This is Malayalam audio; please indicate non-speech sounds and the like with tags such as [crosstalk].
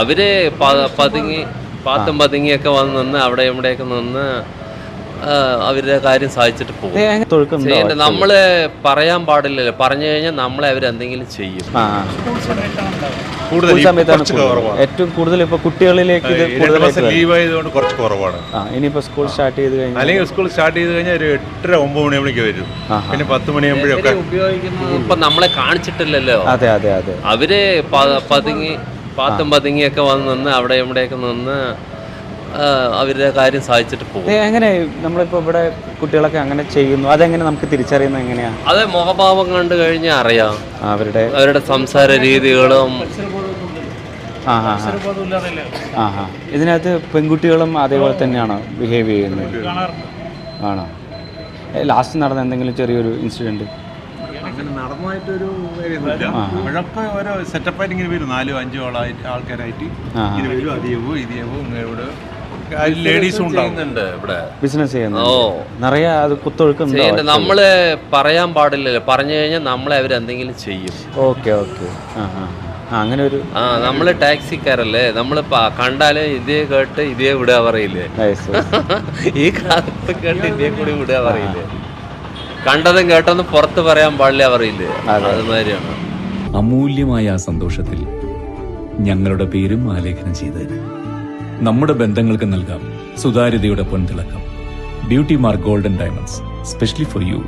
അവർ പതുങ്ങി പാത്തും പതുങ്ങിയൊക്കെ വന്ന് നിന്ന് അവിടെ ഇവിടെയൊക്കെ നിന്ന് അവരുടെ കാര്യം സാധിച്ചിട്ട് പോകും. ചെയ്യണ്ട നമ്മൾ പറയാൻ പാടില്ലല്ലോ. പറഞ്ഞു കഴിഞ്ഞാൽ നമ്മളെ അവരെന്തെങ്കിലും ചെയ്യും. ഏറ്റവും കൂടുതൽ ഇപ്പൊ കുട്ടികളിലേക്ക്. ലീവ് ആയതുകൊണ്ട് കുറച്ച് കുറവാണ്. ഇനിയിപ്പോ സ്കൂൾ സ്റ്റാർട്ട് ചെയ്ത് കഴിഞ്ഞാൽ അല്ലെങ്കിൽ സ്കൂൾ സ്റ്റാർട്ട് ചെയ്ത് കഴിഞ്ഞാൽ ഒരു എട്ടര ഒമ്പത് മണിയാകുമ്പോഴേക്ക് വരും. പിന്നെ പത്ത് മണിയാകുമ്പോഴൊക്കെ ഉപയോഗിക്കുന്നത്? ഇപ്പൊ നമ്മളെ കാണിച്ചിട്ടില്ലല്ലോ. അതെ അതെ അതെ. അവർ പതുങ്ങി പാത്തും പതുങ്ങിയൊക്കെ വന്ന് നിന്ന് അവിടെ ഇവിടെയൊക്കെ നിന്ന് അവരുടെ കാര്യം സാധിച്ചിട്ട് പോകും. എങ്ങനെ നമ്മളിപ്പോ ഇവിടെ കുട്ടികളൊക്കെ അങ്ങനെ ചെയ്യുന്നു? അതെങ്ങനെ നമുക്ക് തിരിച്ചറിയുന്നത് എങ്ങനെയാ? അത് മുഖഭാവം കണ്ടു കഴിഞ്ഞാൽ അറിയാം. അവരുടെ അവരുടെ സംസാര രീതികളും. ഇതിനകത്ത് പെൺകുട്ടികളും അതേപോലെ തന്നെയാണോ ബിഹേവ് ചെയ്യുന്നത്? ആണോ? ലാസ്റ്റ് നടന്ന എന്തെങ്കിലും ചെറിയൊരു ഇൻസിഡന്റ് അങ്ങനെ നടന്നതായിട്ടൊരു കാര്യമൊന്നുമില്ല അപ്പോഴൊക്കെ ഓരോ സെറ്റപ്പായിട്ട് ഇങ്ങനെ വരും. നാലോ അഞ്ചോ ആളായിട്ട് ആൾക്കാരായിട്ട്. ഇങ്ങനെ വരും. അതിയവും ഇതിയവും ഇവിടെ ലേഡീസും ഉണ്ടാവും. ചെയ്യുന്നുണ്ട് ഇവിടെ. ബിസിനസ് ചെയ്യുന്നു ഓ. നിറയെ അത് കുത്തൊഴുക്കുണ്ടോ ചെയ്യണ്ട. നമ്മൾ പറയാൻ പാടില്ലല്ലോ. പറഞ്ഞു കഴിഞ്ഞാൽ നമ്മളെ അവർ എന്തെങ്കിലും ചെയ്യും. ഓക്കെ ഓക്കെ അങ്ങനെ ഒരു ആ നമ്മൾ ടാക്സിക്കാരല്ലേ? നമ്മൾ കണ്ടാൽ ഇതേ കേട്ട് ഇതേ വിടുക പറയില്ലേ? [laughs] ഈ കാലത്ത് കേട്ട് ഇതേ കൂടി വിടുക പറയില്ലേ? കണ്ടതും കേട്ടതും പുറത്ത് പറയാൻ പാടില്ല പറയില്ലേ? അതുമാതിരിയാണ്. അമൂല്യമായ ആ സന്തോഷത്തിൽ ഞങ്ങളുടെ പേരും ആലേഖനം ചെയ്തതിന് നമ്മുടെ ബന്ധങ്ങൾക്ക് നൽകാം സുതാര്യതയുടെ പൊൻതിളക്കം. Beauty mark golden diamonds specially for you